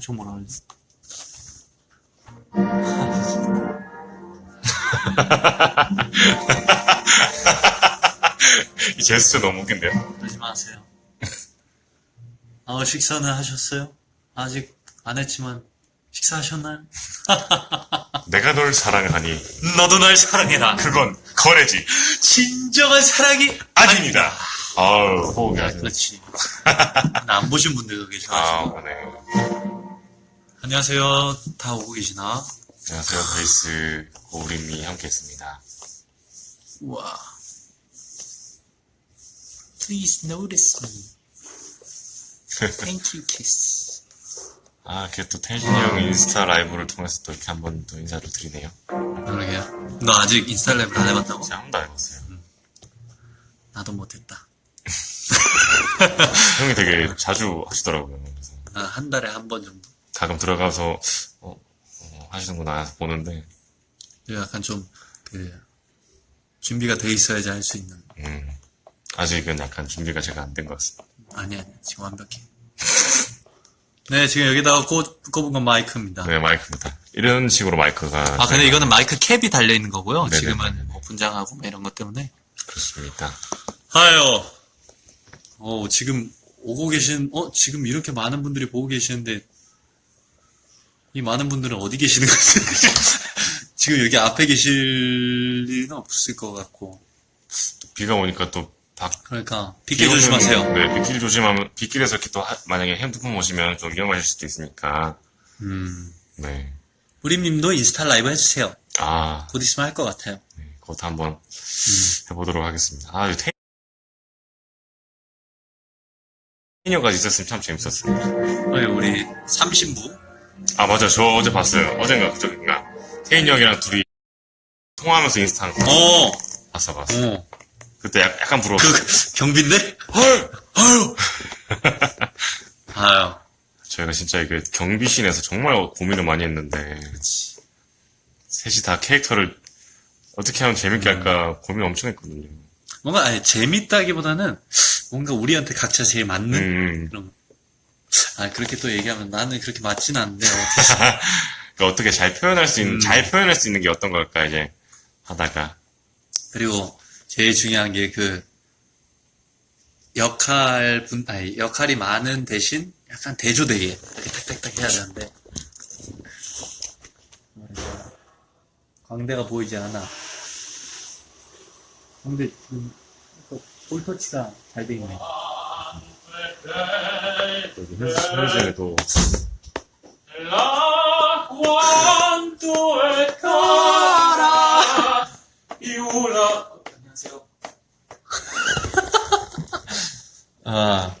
저 뭐라 그러지? 이 제스처 너무 웃긴데요? 그러지 마세요. 아, 식사는 하셨어요? 아직 안 했지만, 식사하셨나요? 내가 널 사랑하니 너도 날 사랑해라. 그건 거래지 진정한 사랑이 아닙니다. 아우 호흡이 아, 아주 그렇지. 나 안 보신 분들도 계셔가지고. 아 네. 안녕하세요. 다 오고 계시나? 안녕하세요 베이스 고우림이 함께했습니다. 우와. Please notice me. Thank you, kiss. 아 이렇게 또 태진이 형 인스타 라이브를 통해서 또 이렇게 한번 또 인사를 드리네요. 그러게요. 너 아직 인스타 라이브 안 해봤다고? 제가 한 번도 안 해봤어요. 나도 못했다. 형이 되게 자주 하시더라고요. 그래서 나한 달에 한 번 정도. 가끔 들어가서 어, 어, 하시는구나 보는데 약간 좀, 그, 준비가 돼 있어야지 할 수 있는. 음, 아직은 약간 준비가 제가 안 된 것 같습니다. 아니, 아니, 지금 완벽해. 네, 지금 여기다가 꼽, 꼽은 건 마이크입니다. 네 마이크입니다. 이런 식으로 마이크가 아, 근데 이거는 마이크 캡이 달려 있는 거고요. 네네. 지금은 뭐 분장하고 뭐 이런 것 때문에. 그렇습니다. 아유. 어, 지금 오고 계신, 어, 지금 이렇게 많은 분들이 보고 계시는데, 이 많은 분들은 어디 계시는 거지? 지금 여기 앞에 계실 리는 없을 것 같고. 비가 오니까 또 밖, 그러니까, 빗길 조심하세요. 네, 빗길 조심하면, 빗길에서 이렇게 또, 하- 만약에 핸드폰 보시면 좀 위험하실 수도 있으니까, 음. 네. 우림님도 인스타 라이브 해주세요. 아, 곧 있으면 할 것 같아요. 네, 그것도 한번 음. 해보도록 하겠습니다. 아, 테... 테니어까지 있었으면 참 재밌었어요. 어, 우리 삼신부. 아, 맞아. 저 어제 봤어요. 어젠가, 그저께인가. 태인이 형이랑 둘이 통화하면서 인스타 하는 거 어, 봤어, 봤어. 어. 그때 약, 약간 부러웠어. 그, 경비인데? 헐! 아유! 아유. 저희가 진짜 이게 경비신에서 정말 고민을 많이 했는데, 그치. 셋이 다 캐릭터를 어떻게 하면 재밌게 할까 고민 엄청 했거든요. 뭔가, 아니, 재밌다기보다는, 뭔가 우리한테 각자 제일 맞는 음, 그런. 아, 그렇게 또 얘기하면 나는 그렇게 맞진 않는데, 요 그러니까 어떻게 잘 표현할 수 있는, 음. 잘 표현할 수 있는 게 어떤 걸까, 이제, 하다가. 그리고, 제일 중요한 게 그, 역할 분, 아니, 역할이 많은 대신, 약간 대조되게, 이렇게 탁탁탁 해야 되는데, 광대가 보이지 않아. 근데 지금, 볼터치가 잘 돼 있네. 여기 현실에도. 안녕하세요. 아,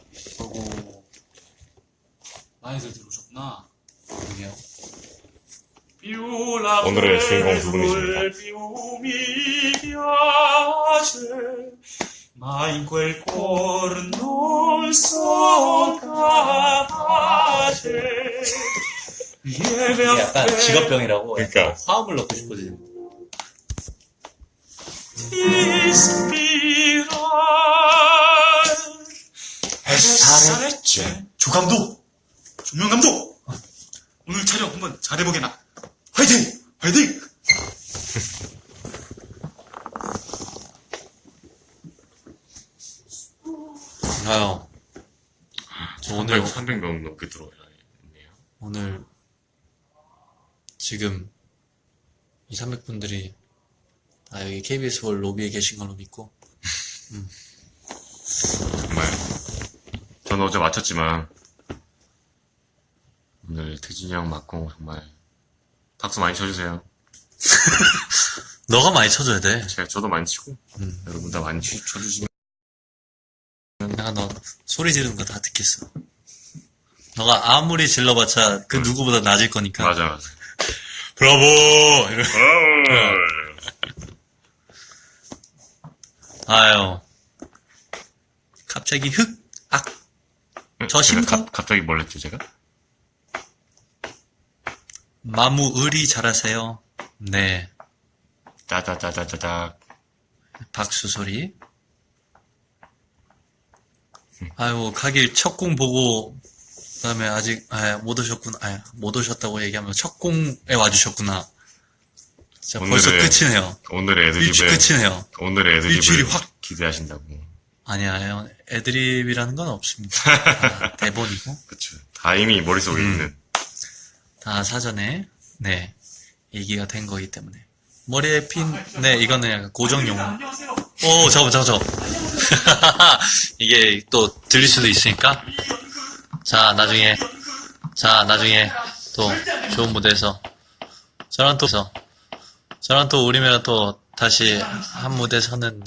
많이들 들어오셨구나. 오늘의 주인공 두 분이십니다. Ma in quel cuor non so capace lieve 약간 직업병이라고 그러니까. 화음을 넣고 싶어지는 ispirar 잘했지. 조감독. 조명감독. 오늘 촬영 한번 잘해보게나 화이팅 화이팅 아유. 저 오늘, 300명 넘게 들어오네요. 오늘, 지금, 2, 300분들이 다 여기 KBS 월 로비에 계신 걸로 믿고, 정말. 저는 어제 맞췄지만, 오늘 태진이 형 맞고, 정말, 박수 많이 쳐주세요. 너가 많이 쳐줘야 돼. 제가 저도 많이 치고, 음. 여러분 다 많이 치- 쳐주시면, 내가 너 소리 지르는 거 다 듣겠어. 너가 아무리 질러봤자 그 누구보다 낮을 거니까. 맞아, 맞아. 브라보! 이러- 아유. 갑자기 흑, 악. 저 제가 심쿵? 갑, 갑자기 뭘 했죠, 제가? 마무 의리 잘하세요. 네. 짜자자자자자. 박수 소리. 아유, 가길 첫 공 보고, 다음에 아직, 아, 못 오셨구나. 아, 못 오셨다고 얘기하면 첫 공에 와주셨구나. 자, 벌써 오늘의 끝이네요. 오늘의 일주 애드립을 끝이네요. 오늘의 일주일이 애드립을 확- 기대하신다고. 아니야, 애드립이라는 건 없습니다. 다 대본이고, 그쵸. 다 이미 머릿속에 음. 있는. 다 사전에, 네, 얘기가 된 거기 때문에. 머리에 핀, 네, 이거는 약간 고정용. 오, 잠깐만, 잠깐만, 잠깐만. 이게 또 들릴 수도 있으니까. 자, 나중에, 자, 나중에 또 좋은 무대에서 저랑 또, 저랑 또 우리랑 또 다시 한 무대 서는